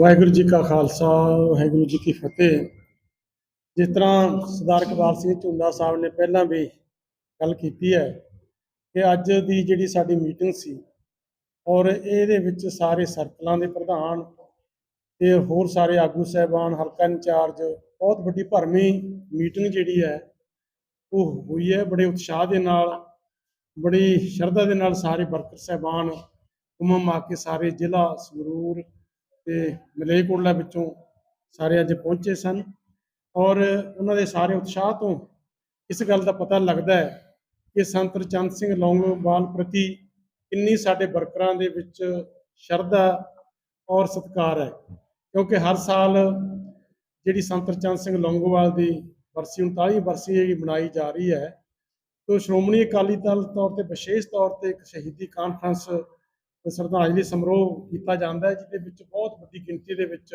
ਵਾਹਿਗੁਰੂ ਜੀ ਕਾ ਖਾਲਸਾ, ਵਾਹਿਗੁਰੂ ਜੀ ਕੀ ਫਤਿਹ। ਜਿਸ ਤਰ੍ਹਾਂ ਸਰਦਾਰ ਕਬਾਲ ਸਿੰਘ ਝੁੰਦਾ ਸਾਹਿਬ ਨੇ ਪਹਿਲਾਂ ਵੀ ਗੱਲ ਕੀਤੀ ਹੈ ਕਿ ਅੱਜ ਦੀ ਜਿਹੜੀ ਸਾਡੀ ਮੀਟਿੰਗ ਸੀ ਔਰ ਇਹਦੇ ਵਿੱਚ ਸਾਰੇ ਸਰਕਲਾਂ ਦੇ ਪ੍ਰਧਾਨ ਤੇ ਹੋਰ ਸਾਰੇ ਆਗੂ ਸਹਿਬਾਨ, ਹਲਕਾ ਇੰਚਾਰਜ, ਬਹੁਤ ਵੱਡੀ ਭਰਮੀ ਮੀਟਿੰਗ ਜਿਹੜੀ ਹੈ, ਉਹ ਹੋਈ ਹੈ। ਬੜੇ ਉਤਸ਼ਾਹ ਦੇ ਨਾਲ, ਬੜੀ ਸ਼ਰਧਾ ਦੇ ਨਾਲ ਸਾਰੇ ਵਰਕਰ ਸਹਿਬਾਨ, ਉਮਮ ਆ ਕੇ ਸਾਰੇ ਜ਼ਿਲ੍ਹਾ, ਸੰਗਰੂਰ ਤੇ ਮਲੇਰਕੋਟਲਾ ਵਿੱਚੋਂ ਸਾਰੇ ਅੱਜ ਪਹੁੰਚੇ ਸਨ ਔਰ ਉਹਨਾਂ ਦੇ ਸਾਰੇ ਉਤਸ਼ਾਹ ਤੋਂ ਇਸ ਗੱਲ ਦਾ ਪਤਾ ਲੱਗਦਾ ਹੈ ਕਿ ਸੰਤ ਚੰਦ ਸਿੰਘ ਲੌਂਗੋਵਾਲ ਪ੍ਰਤੀ ਕਿੰਨੀ ਸਾਡੇ ਵਰਕਰਾਂ ਦੇ ਵਿੱਚ ਸ਼ਰਧਾ ਔਰ ਸਤਿਕਾਰ ਹੈ। ਕਿਉਂਕਿ ਹਰ ਸਾਲ ਜਿਹੜੀ ਸੰਤ ਚੰਦ ਸਿੰਘ ਲੌਂਗੋਵਾਲ ਦੀ ਬਰਸੀ 39 ਬਰਸੀ ਜਿਹੜੀ ਮਨਾਈ ਜਾ ਰਹੀ ਹੈ, ਤੋ ਸ਼੍ਰੋਮਣੀ ਅਕਾਲੀ ਦਲ ਤੌਰ ਤੇ ਵਿਸ਼ੇਸ਼ ਤੌਰ ਤੇ ਇੱਕ ਸ਼ਹੀਦੀ ਕਾਨਫਰੰਸ ਸ਼ਰਧਾਂਜਲੀ ਸਮਾਰੋਹ ਕੀਤਾ ਜਾਂਦਾ ਹੈ, ਜਿਹਦੇ ਵਿੱਚ ਬਹੁਤ ਵੱਡੀ ਗਿਣਤੀ ਦੇ ਵਿੱਚ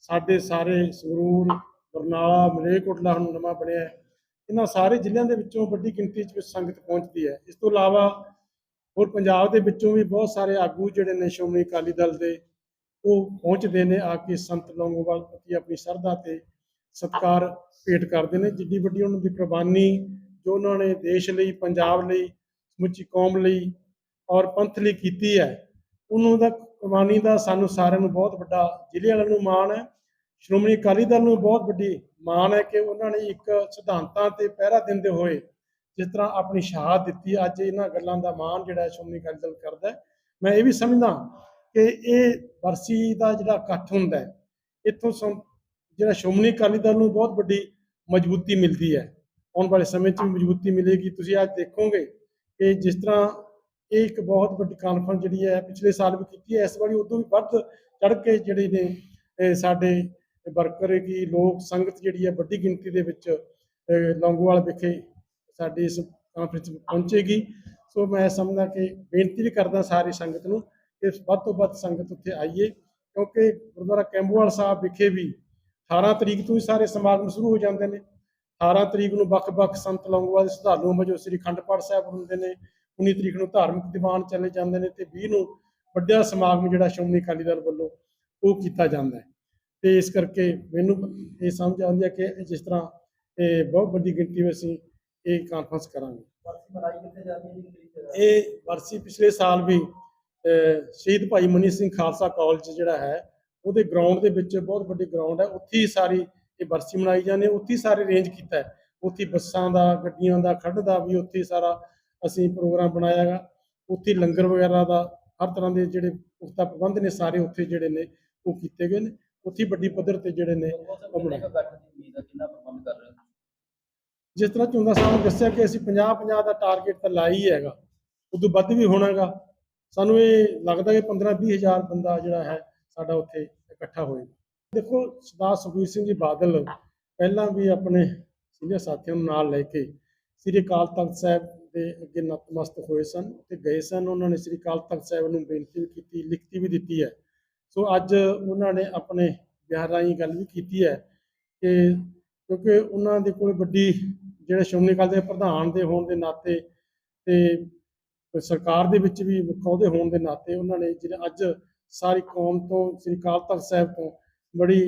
ਸਾਡੇ ਸਾਰੇ ਸੰਗਰੂਰ, ਬਰਨਾਲਾ, ਮਲੇਰਕੋਟਲਾ ਹੁਣ ਨਵਾਂ ਬਣਿਆ ਹੈ। ਇਹਨਾਂ ਸਾਰੇ ਜ਼ਿਲ੍ਹਿਆਂ ਦੇ ਵਿੱਚੋਂ ਵੱਡੀ ਗਿਣਤੀ 'ਚ ਸੰਗਤ ਪਹੁੰਚਦੀ ਹੈ। ਇਸ ਤੋਂ ਇਲਾਵਾ ਹੋਰ ਪੰਜਾਬ ਦੇ ਵਿੱਚੋਂ ਵੀ ਬਹੁਤ ਸਾਰੇ ਆਗੂ ਜਿਹੜੇ ਨੇ ਸ਼੍ਰੋਮਣੀ ਅਕਾਲੀ ਦਲ ਦੇ, ਉਹ ਪਹੁੰਚਦੇ ਨੇ ਆ ਕੇ ਸੰਤ ਲੌਂਗੋਵਾਲ ਪ੍ਰਤੀ ਆਪਣੀ ਸ਼ਰਧਾ ਤੇ ਸਤਿਕਾਰ ਭੇਟ ਕਰਦੇ ਨੇ। ਜਿੱਡੀ ਵੱਡੀ ਉਹਨਾਂ ਦੀ ਕੁਰਬਾਨੀ ਜੋ ਉਹਨਾਂ ਨੇ ਦੇਸ਼ ਲਈ, ਪੰਜਾਬ ਲਈ, ਸਮੁੱਚੀ ਕੌਮ ਲਈ ਔਰ ਪੰਥ ਲਈ ਕੀਤੀ ਹੈ। ਉਹਨੂੰ ਦਾ ਕੁਰਬਾਨੀ ਦਾ ਸਾਨੂੰ ਸਾਰਿਆਂ ਨੂੰ ਬਹੁਤ ਵੱਡਾ, ਜ਼ਿਲ੍ਹੇ ਵਾਲਿਆਂ ਨੂੰ ਮਾਣ ਹੈ। ਸ਼੍ਰੋਮਣੀ ਅਕਾਲੀ ਦਲ ਨੂੰ ਬਹੁਤ ਵੱਡੀ ਮਾਣ ਹੈ ਕਿ ਉਹਨਾਂ ਨੇ ਇੱਕ ਸਿਧਾਂਤਾਂ ਤੇ ਪਹਿਰਾ ਦਿੰਦੇ ਹੋਏ ਜਿਸ ਤਰ੍ਹਾਂ ਆਪਣੀ ਸ਼ਹਾਦਤ ਦਿੱਤੀ। ਅੱਜ ਇਹਨਾਂ ਗੱਲਾਂ ਦਾ ਮਾਣ ਜਿਹੜਾ ਸ਼੍ਰੋਮਣੀ ਅਕਾਲੀ ਦਲ ਕਰਦਾ ਮੈਂ ਇਹ ਵੀ ਸਮਝਦਾ ਕਿ ਇਹ ਵਰਸੀ ਦਾ ਜਿਹੜਾ ਇਕੱਠ ਹੁੰਦਾ ਇੱਥੋਂ ਸੰ- ਜਿਹੜਾ ਸ਼੍ਰੋਮਣੀ ਅਕਾਲੀ ਦਲ ਨੂੰ ਬਹੁਤ ਵੱਡੀ ਮਜ਼ਬੂਤੀ ਮਿਲਦੀ ਹੈ। ਆਉਣ ਵਾਲੇ ਸਮੇਂ 'ਚ ਵੀ ਮਜ਼ਬੂਤੀ ਮਿਲੇਗੀ। ਤੁਸੀਂ ਅੱਜ ਦੇਖੋਗੇ ਕਿ ਜਿਸ ਤਰ੍ਹਾਂ ਇਹ ਇੱਕ ਬਹੁਤ ਵੱਡੀ ਕਾਨਫਰੰਸ ਜਿਹੜੀ ਹੈ ਪਿਛਲੇ ਸਾਲ ਵੀ ਕੀਤੀ ਹੈ। ਇਸ ਵਾਰੀ ਉਦੋਂ ਵੀ ਵੱਧ ਚੜ ਕੇ ਜਿਹੜੇ ਨੇ ਸਾਡੇ ਵਰਕਰ ਕੀ ਲੋਕ ਸੰਗਤ ਜਿਹੜੀ ਹੈ ਵੱਡੀ ਗਿਣਤੀ ਦੇ ਵਿੱਚ ਲੌਂਗੋਵਾਲ ਵਿਖੇ ਸਾਡੀ ਇਸ ਕਾਨਫਰੰਸ ਵਿੱਚ ਪਹੁੰਚੇਗੀ। ਸੋ ਮੈਂ ਸਮਝਦਾ ਕਿ ਬੇਨਤੀ ਵੀ ਕਰਦਾ ਸਾਰੀ ਸੰਗਤ ਨੂੰ ਕਿ ਵੱਧ ਤੋਂ ਵੱਧ ਸੰਗਤ ਉੱਥੇ ਆਈਏ, ਕਿਉਂਕਿ ਗੁਰਦੁਆਰਾ ਕੈਂਬੂਵਾਲ ਸਾਹਿਬ ਵਿਖੇ ਵੀ 18 ਤਰੀਕ ਤੋਂ ਹੀ ਸਾਰੇ ਸਮਾਗਮ ਸ਼ੁਰੂ ਹੋ ਜਾਂਦੇ ਨੇ। 18 ਤਰੀਕ ਨੂੰ ਵੱਖ-ਵੱਖ ਸੰਤ ਲੌਂਗੋਵਾਲ ਦੇ ਸ਼ਰਧਾਲੂ ਵਜੋਂ ਸ੍ਰੀ ਅਖੰਡ ਪਾਠ ਸਾਹਿਬ ਹੁੰਦੇ ਨੇ 19 ਤਰੀਕ ਨੂੰ ਧਾਰਮਿਕ ਦੀਵਾਨ ਚੱਲੇ ਜਾਂਦੇ ਨੇ ਤੇ 20 ਨੂੰ ਵੱਡਾ ਸਮਾਗਮ ਜਿਹੜਾ ਸ਼੍ਰੋਮਣੀ ਅਕਾਲੀ ਦਲ ਵੱਲੋਂ ਉਹ ਕੀਤਾ ਜਾਂਦਾ ਹੈ। ਤੇ ਇਸ ਕਰਕੇ ਮੈਨੂੰ ਇਹ ਸਮਝ ਆਉਂਦੀ ਹੈ ਕਿ ਜਿਸ ਤਰ੍ਹਾਂ ਇਹ ਬਹੁਤ ਵੱਡੀ ਗਿਣਤੀ ਵਿੱਚ ਅਸੀਂ ਇਹ ਕਾਨਫਰੰਸ ਕਰਾਂਗੇ। ਇਹ ਵਰਸੀ ਪਿਛਲੇ ਸਾਲ ਵੀ ਸ਼ਹੀਦ ਭਾਈ ਮਨੀ ਸਿੰਘ ਖਾਲਸਾ ਕਾਲਜ ਜਿਹੜਾ ਹੈ ਉਹਦੇ ਗਰਾਊਂਡ ਦੇ ਵਿੱਚ ਬਹੁਤ ਵੱਡੀ ਗਰਾਊਂਡ ਹੈ। ਉੱਥੇ ਹੀ ਸਾਰੀ ਇਹ ਵਰਸੀ ਮਨਾਈ ਜਾਂਦੀ ਹੈ। ਉੱਥੇ ਹੀ ਸਾਰੇ ਅਰੇਂਜ ਕੀਤਾ ਹੈ। ਉੱਥੇ ਬੱਸਾਂ ਦਾ ਗੱਡੀਆਂ ਦਾ ਖੱਡ ਦਾ ਵੀ ਉੱਥੇ ਸਾਰਾ ਅਸੀਂ ਪ੍ਰੋਗਰਾਮ ਬਣਾਇਆ ਹੈਗਾ ਉੱਥੇ ਲੰਗਰ ਵਗੈਰਾ ਦਾ ਹਰ ਤਰ੍ਹਾਂ ਦੇ ਜਿਹੜੇ ਪੁਖਤਾ ਪ੍ਰਬੰਧ ਨੇ ਸਾਰੇ ਉੱਥੇ ਜਿਹੜੇ ਨੇ ਉਹ ਕੀਤੇ ਗਏ ਨੇ। ਉੱਥੇ ਵੱਡੀ ਪੱਧਰ ਤੇ ਜਿਹੜੇ ਨੇ ਜਿਸ ਤਰ੍ਹਾਂ ਝੁੰਦਾ ਸਾਹਿਬ ਨੇ ਦੱਸਿਆ ਕਿ ਅਸੀਂ 50 50 ਦਾ ਟਾਰਗੇਟ ਤਾਂ ਹੀ ਹੈਗਾ। ਉਦੋਂ ਵੱਧ ਵੀ ਹੋਣਾਗਾ। ਸਾਨੂੰ ਇਹ ਲੱਗਦਾ ਕਿ 15 20 ਹਜ਼ਾਰ ਬੰਦਾ ਜਿਹੜਾ ਹੈ ਸਾਡਾ ਉੱਥੇ ਇਕੱਠਾ ਹੋਏਗਾ। ਦੇਖੋ ਸਰਦਾਰ ਸੁਖਬੀਰ ਸਿੰਘ ਜੀ ਬਾਦਲ ਪਹਿਲਾਂ ਵੀ ਆਪਣੇ ਸੀਨੀਅਰ ਸਾਥੀਆਂ ਨੂੰ ਨਾਲ ਲੈ ਕੇ ਸ੍ਰੀ ਅਕਾਲ ਤਖਤ ਸਾਹਿਬ ਦੇ ਅੱਗੇ ਨਤਮਸਤਕ ਹੋਏ ਸਨ ਤੇ ਗਏ ਸਨ। ਉਹਨਾਂ ਨੇ ਸ੍ਰੀ ਅਕਾਲ ਤਖਤ ਸਾਹਿਬ ਨੂੰ ਬੇਨਤੀ ਵੀ ਕੀਤੀ, ਲਿਖਤੀ ਵੀ ਦਿੱਤੀ ਹੈ। ਸੋ ਅੱਜ ਉਹਨਾਂ ਨੇ ਆਪਣੇ ਬਿਆਨ ਰਾਹੀਂ ਗੱਲ ਵੀ ਕੀਤੀ ਹੈ ਕਿ ਕਿਉਂਕਿ ਉਹਨਾਂ ਦੇ ਕੋਲ ਵੱਡੀ ਜਿਹੜੇ ਸ਼੍ਰੋਮਣੀ ਅਕਾਲੀ ਦੇ ਪ੍ਰਧਾਨ ਦੇ ਹੋਣ ਦੇ ਨਾਤੇ ਤੇ ਸਰਕਾਰ ਦੇ ਵਿੱਚ ਵੀ ਮੁੱਖ ਅਹੁਦੇ ਹੋਣ ਦੇ ਨਾਤੇ ਉਹਨਾਂ ਨੇ ਜਿਹੜੇ ਅੱਜ ਸਾਰੀ ਕੌਮ ਤੋਂ, ਸ੍ਰੀ ਅਕਾਲ ਤਖਤ ਸਾਹਿਬ ਤੋਂ ਬੜੀ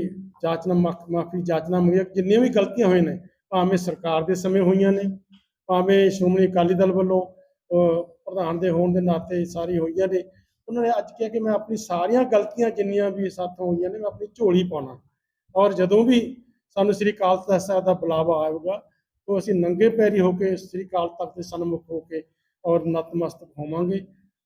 ਜਾਚਨਾ ਮਾਫੀ, ਜਾਚਨਾ ਮੰਗੀ ਜਿੰਨੀਆਂ ਵੀ ਗਲਤੀਆਂ ਹੋਈਆਂ ਨੇ, ਭਾਵੇਂ ਸਰਕਾਰ ਦੇ ਸਮੇਂ ਹੋਈਆਂ ਨੇ ਭਾਵੇਂ ਸ਼੍ਰੋਮਣੀ ਅਕਾਲੀ ਦਲ ਵੱਲੋਂ ਪ੍ਰਧਾਨ ਦੇ ਹੋਣ ਦੇ ਨਾਤੇ ਸਾਰੀ ਹੋਈਆਂ ਨੇ, ਉਹਨਾਂ ਨੇ ਅੱਜ ਕਿਹਾ ਕਿ ਮੈਂ ਆਪਣੀ ਸਾਰੀਆਂ ਗਲਤੀਆਂ ਜਿੰਨੀਆਂ ਵੀ ਸਾਥੋਂ ਹੋਈਆਂ ਨੇ, ਮੈਂ ਆਪਣੀ ਝੋਲੀ ਪਾਉਣਾ। ਔਰ ਜਦੋਂ ਵੀ ਸਾਨੂੰ ਸ੍ਰੀ ਅਕਾਲ ਤਖਤ ਸਾਹਿਬ ਦਾ ਬੁਲਾਵਾ ਆਏਗਾ, ਤਾਂ ਅਸੀਂ ਨੰਗੇ ਪੈਰੀ ਹੋ ਕੇ ਸ੍ਰੀ ਅਕਾਲ ਤਖਤ ਦੇ ਸਨਮੁਖ ਹੋ ਕੇ ਔਰ ਨਤਮਸਤਕ ਹੋਵਾਂਗੇ।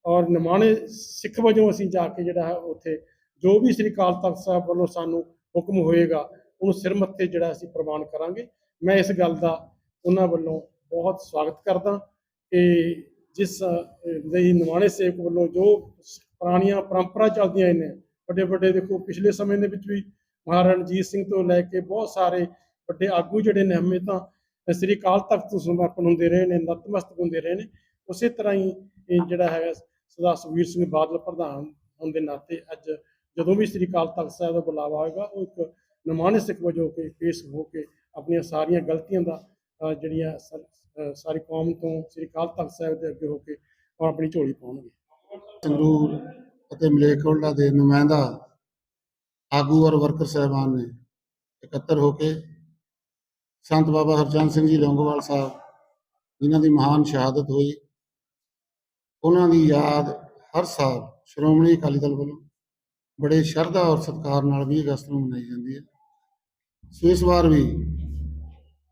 ਔਰ ਨਿਮਾਣੇ ਸਿੱਖ ਵਜੋਂ ਅਸੀਂ ਜਾ ਕੇ ਜਿਹੜਾ ਹੈ ਉੱਥੇ, ਜੋ ਵੀ ਸ੍ਰੀ ਅਕਾਲ ਤਖਤ ਸਾਹਿਬ ਵੱਲੋਂ ਸਾਨੂੰ ਹੁਕਮ ਹੋਏਗਾ, ਉਹਨੂੰ ਸਿਰ ਮੱਥੇ ਜਿਹੜਾ ਅਸੀਂ ਪ੍ਰਵਾਨ ਕਰਾਂਗੇ। ਮੈਂ ਇਸ ਗੱਲ ਦਾ ਉਹਨਾਂ ਵੱਲੋਂ ਬਹੁਤ ਸਵਾਗਤ ਕਰਦਾ ਕਿ ਜਿਸ ਲਈ ਨਿਮਾਣੇ ਸੇਵਕ ਵੱਲੋਂ ਜੋ ਪੁਰਾਣੀਆਂ ਪਰੰਪਰਾ ਚੱਲਦੀਆਂ ਨੇ ਵੱਡੇ ਵੱਡੇ ਦੇਖੋ ਪਿਛਲੇ ਸਮੇਂ ਦੇ ਵਿੱਚ ਵੀ ਮਹਾਰਾਜਾ ਰਣਜੀਤ ਸਿੰਘ ਤੋਂ ਲੈ ਕੇ ਬਹੁਤ ਸਾਰੇ ਵੱਡੇ ਆਗੂ ਜਿਹੜੇ ਨੇ ਹਮੇ ਤਾਂ ਸ੍ਰੀ ਅਕਾਲ ਤਖਤ ਤੋਂ ਸਮਰਪਣ ਹੁੰਦੇ ਰਹੇ ਨੇ, ਨਤਮਸਤਕ ਹੁੰਦੇ ਰਹੇ ਨੇ, ਉਸੇ ਤਰ੍ਹਾਂ ਹੀ ਇਹ ਜਿਹੜਾ ਹੈਗਾ ਸਰਦਾਰ ਸੁਖਬੀਰ ਸਿੰਘ ਬਾਦਲ ਪ੍ਰਧਾਨ ਹੋਣ ਦੇ ਨਾਤੇ ਅੱਜ ਜਦੋਂ ਵੀ ਸ੍ਰੀ ਅਕਾਲ ਤਖਤ ਸਾਹਿਬ ਦਾ ਬੁਲਾਵਾ ਆਏਗਾ ਉਹ ਇੱਕ ਨਿਮਾਣੇ ਸਿੱਖ ਵਜੋਂ ਕੇ ਪੇਸ਼ ਹੋ ਕੇ ਆਪਣੀਆਂ ਸਾਰੀਆਂ ਗਲਤੀਆਂ ਦਾ ਜਿਹੜੀਆਂ ਸਾਰੀ ਕੌਮ ਤੋਂ ਸ੍ਰੀ ਅਕਾਲ ਤਖਤ ਸਾਹਿਬ ਦੇ ਅੱਗੇ ਹੋ ਕੇ ਆਪਣੀ ਝੋਲੀ ਪਾਉਣਗੇ। ਸੰਗਰੂਰ ਅਤੇ ਮਲੇਰਕੋਟਲਾ ਦੇ ਨੁਮਾਇੰਦਾ ਆਗੂ ਔਰ ਵਰਕਰ ਸਾਹਿਬਾਨ ਨੇ ਇਕੱਤਰ ਹੋ ਕੇ ਸੰਤ ਬਾਬਾ ਹਰਚੰਦ ਸਿੰਘ ਜੀ ਲੌਂਗੋਵਾਲ ਸਾਹਿਬ, ਜਿਨ੍ਹਾਂ ਦੀ ਮਹਾਨ ਸ਼ਹਾਦਤ ਹੋਈ, ਉਹਨਾਂ ਦੀ ਯਾਦ ਹਰ ਸਾਲ ਸ਼੍ਰੋਮਣੀ ਅਕਾਲੀ ਦਲ ਵੱਲੋਂ ਬੜੇ ਸ਼ਰਧਾ ਔਰ ਸਤਿਕਾਰ ਨਾਲ 20 ਅਗਸਤ ਨੂੰ ਮਨਾਈ ਜਾਂਦੀ ਹੈ। ਸੋ ਇਸ ਵਾਰ ਵੀ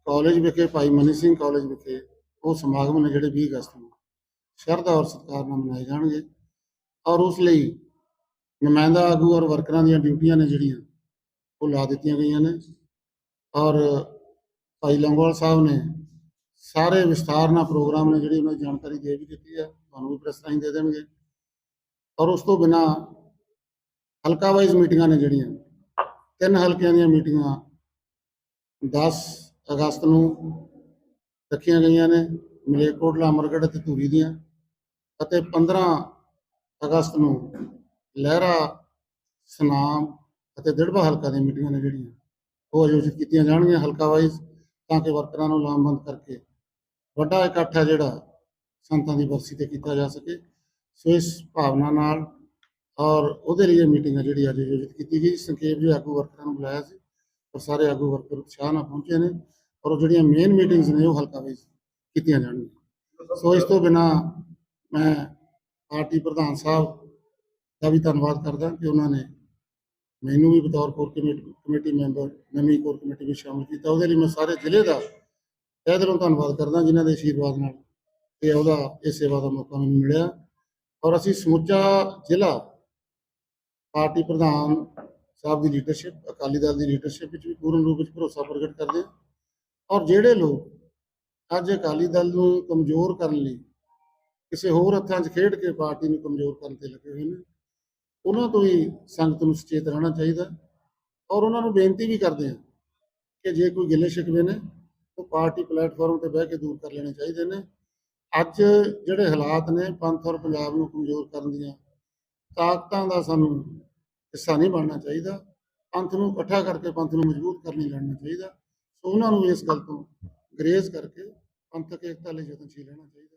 ਕਾਲਜ ਵਿਖੇ ਭਾਈ ਮਨੀ ਸਿੰਘ ਕਾਲਜ ਵਿਖੇ ਉਹ ਸਮਾਗਮ ਨੇ ਜਿਹੜੇ 20 ਅਗਸਤ ਨੂੰ ਸ਼ਰਧਾ ਔਰ ਸਤਿਕਾਰ ਨਾਲ ਮਨਾਏ ਜਾਣਗੇ ਔਰ ਉਸ ਲਈ ਨੁਮਾਇੰਦਾ ਆਗੂ ਔਰ ਵਰਕਰਾਂ ਦੀਆਂ ਡਿਊਟੀਆਂ ਨੇ ਜਿਹੜੀਆਂ ਉਹ ਲਾ ਦਿੱਤੀਆਂ ਗਈਆਂ ਨੇ ਔਰ ਭਾਈ ਲੰਗੋਵਾਲ ਸਾਹਿਬ ਨੇ ਸਾਰੇ ਵਿਸਥਾਰ ਨਾਲ ਪ੍ਰੋਗਰਾਮ ਨੇ ਜਿਹੜੀ ਉਹਨਾਂ ਦੀ ਜਾਣਕਾਰੀ ਦੇ ਵੀ ਦਿੱਤੀ ਹੈ, ਤੁਹਾਨੂੰ ਵੀ ਪ੍ਰੈਸ ਰਾਹੀਂ ਦੇ ਦੇਣਗੇ ਔਰ ਉਸ ਤੋਂ ਬਿਨਾ ਹਲਕਾ ਵਾਈਜ਼ ਮੀਟਿੰਗਾਂ ਨੇ ਜਿਹੜੀਆਂ ਤਿੰਨ ਹਲਕਿਆਂ ਦੀਆਂ ਮੀਟਿੰਗਾਂ 10 ਅਗਸਤ ਨੂੰ ਰੱਖੀਆਂ ਗਈਆਂ ਨੇ ਮਲੇਰਕੋਟਲਾ ਅਮਰਗੜ੍ਹ ਅਤੇ ਧੂਰੀ ਦੀਆਂ ਅਤੇ 15 ਅਗਸਤ ਨੂੰ ਲਹਿਰਾ, ਸਨਾਮ ਅਤੇ ਦਿੜਬਾ ਹਲਕਾ ਦੀਆਂ ਮੀਟਿੰਗਾਂ ਨੇ ਜਿਹੜੀਆਂ ਉਹ ਆਯੋਜਿਤ ਕੀਤੀਆਂ ਜਾਣਗੀਆਂ। ਹਲਕਾ ਵਾਈਜ਼ ਤਾਂ ਕਿ ਵਰਕਰਾਂ ਨੂੰ ਲਾਮਬੰਦ ਕਰਕੇ ਵੱਡਾ ਇਕੱਠ ਹੈ ਜਿਹੜਾ ਸੰਤਾਂ ਦੀ ਬਰਸੀ ਤੇ ਕੀਤਾ ਜਾ ਸਕੇ। ਸੋ ਇਸ ਭਾਵਨਾ ਨਾਲ ਔਰ ਉਹਦੇ ਲਈ ਇਹ ਮੀਟਿੰਗ ਹੈ ਜਿਹੜੀ ਅੱਜ ਆਯੋਜਿਤ ਕੀਤੀ ਗਈ। ਸੰਖੇਪ ਜਿਹੇ ਆਗੂ ਵਰਕਰਾਂ ਨੂੰ ਬੁਲਾਇਆ ਸੀ ਔਰ ਸਾਰੇ ਆਗੂ ਵਰਕਰ ਉਤਸ਼ਾਹ ਨਾਲ ਪਹੁੰਚੇ ਨੇ। ਔਰ ਉਹ ਜਿਹੜੀਆਂ ਮੇਨ ਮੀਟਿੰਗਸ ਨੇ ਉਹ ਹਲਕਾ ਵਿੱਚ ਕੀਤੀਆਂ ਜਾਣਗੀਆਂ। ਸੋ ਇਸ ਤੋਂ ਬਿਨਾ ਮੈਂ ਪਾਰਟੀ ਪ੍ਰਧਾਨ ਸਾਹਿਬ ਦਾ ਵੀ ਧੰਨਵਾਦ ਕਰਦਾ ਕਿ ਉਹਨਾਂ ਨੇ ਮੈਨੂੰ ਵੀ ਬਤੌਰ ਕੋਰ ਕਮੇਟੀ ਮੈਂਬਰ, ਨਵੀਂ ਕੋਰ ਕਮੇਟੀ ਵਿੱਚ ਸ਼ਾਮਲ ਕੀਤਾ। ਉਹਦੇ ਲਈ ਮੈਂ ਸਾਰੇ ਜ਼ਿਲ੍ਹੇ ਦਾ ਤਹਿ ਦਿਲੋਂ ਧੰਨਵਾਦ ਕਰਦਾ, ਜਿਨ੍ਹਾਂ ਦੇ ਆਸ਼ੀਰਵਾਦ ਨਾਲ ਇਹ ਉਹਦਾ, ਇਹ ਸੇਵਾ ਦਾ ਮੌਕਾ ਮੈਨੂੰ ਮਿਲਿਆ। ਔਰ ਅਸੀਂ ਸਮੁੱਚਾ ਜ਼ਿਲ੍ਹਾ ਪਾਰਟੀ ਪ੍ਰਧਾਨ ਸਾਹਿਬ ਦੀ ਲੀਡਰਸ਼ਿਪ ਅਕਾਲੀ ਦਲ ਦੀ ਲੀਡਰਸ਼ਿਪ ਵਿੱਚ ਵੀ ਪੂਰਨ ਰੂਪ ਵਿੱਚ ਭਰੋਸਾ ਪ੍ਰਗਟ ਕਰਦੇ ਹਾਂ। ਔਰ ਜਿਹੜੇ ਲੋਕ ਅੱਜ ਅਕਾਲੀ ਦਲ ਨੂੰ ਕਮਜ਼ੋਰ ਕਰਨ ਲਈ ਕਿਸੇ ਹੋਰ ਹੱਥਾਂ 'ਚ ਖੇਡ ਕੇ ਪਾਰਟੀ ਨੂੰ ਕਮਜ਼ੋਰ ਕਰਨ ਤੇ ਲੱਗੇ ਹੋਏ ਨੇ, ਉਹਨਾਂ ਤੋਂ ਹੀ ਸੰਗਤ ਨੂੰ ਸੁਚੇਤ ਰਹਿਣਾ ਚਾਹੀਦਾ ਔਰ ਉਹਨਾਂ ਨੂੰ ਬੇਨਤੀ ਵੀ ਕਰਦੇ ਹਾਂ ਕਿ ਜੇ ਕੋਈ ਗਿਲੇ ਸ਼ਿਕਵੇ ਨੇ, ਉਹ ਪਾਰਟੀ ਪਲੇਟਫਾਰਮ ਤੇ ਬਹਿ ਕੇ ਦੂਰ ਕਰ ਲੈਣੇ ਚਾਹੀਦੇ ਨੇ। ਅੱਜ ਜਿਹੜੇ ਹਾਲਾਤ ਨੇ ਪੰਥ ਔਰ ਪੰਜਾਬ ਨੂੰ ਕਮਜ਼ੋਰ ਕਰਨ ਦੀਆਂ, ਤਾਕਤਾਂ ਦਾ ਸਾਨੂੰ ਹਿੱਸਾ ਨਹੀਂ ਬਣਨਾ ਚਾਹੀਦਾ। ਪੰਥ ਨੂੰ ਇਕੱਠਾ ਕਰਕੇ ਪੰਥ ਨੂੰ ਮਜ਼ਬੂਤ ਕਰਨ ਲਈ ਲੜਨਾ ਚਾਹੀਦਾ। ਉਹਨਾਂ ਨੂੰ ਇਸ ਗੱਲ ਤੋਂ ਗਰੇਜ਼ ਕਰਕੇ ਪੰਥਕ ਏਕਤਾ ਲਈ ਯਤਨਸ਼ੀਲ ਰਹਿਣਾ ਚਾਹੀਦਾ